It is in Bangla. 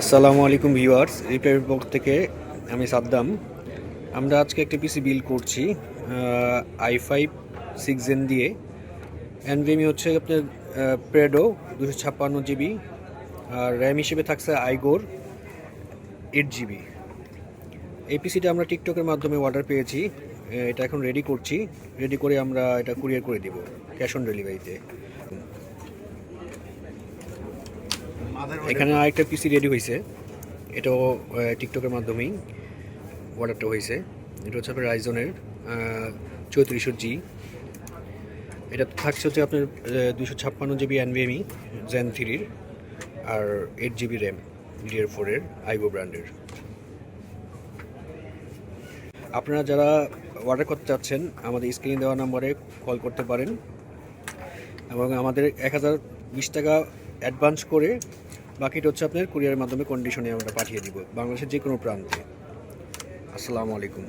আসসালামু আলাইকুম ভিউয়ার্স রিপেয়ার পক্ষ থেকে আমি সাদ্দাম। আমরা আজকে একটা পিসি বিল করছি আই ফাইভ সিক্স জেন দিয়ে। এনভিএমি হচ্ছে আপনার প্রেডো দুশো ছাপ্পান্ন জিবি আর র্যাম হিসেবে থাকছে আইগোর এইট জিবি এই পিসিটা আমরা টিকটকের মাধ্যমে অর্ডার পেয়েছি এটা এখন রেডি করছি। রেডি করে আমরা এটা কুরিয়ার করে দিব ক্যাশ অন ডেলিভারিতে এখানে আরেকটা পিসি রেডি হয়েছে। এটাও টিকটকের মাধ্যমেই অর্ডারটা হয়েছে। এটা হচ্ছে আপনার রাইজনের চৌত্রিশশো জি এটা থাকছে হচ্ছে আপনার দুশো ছাপ্পান্ন জিবি এনভিএমই জেন থ্রির আর এইট জিবি র্যাম ডিআর ফোরের আইগো ব্র্যান্ডের আপনারা যারা অর্ডার করতে চাচ্ছেন, আমাদের স্ক্রিনে দেওয়া নম্বরে কল করতে পারেন। এবং আমাদের এক হাজার বিশ টাকা অ্যাডভান্স করে বাকিটা হচ্ছে আপনার কুরিয়ারের মাধ্যমে কন্ডিশনে আমরা পাঠিয়ে দিব বাংলাদেশের যে কোনো প্রান্তে। আসসালামু আলাইকুম।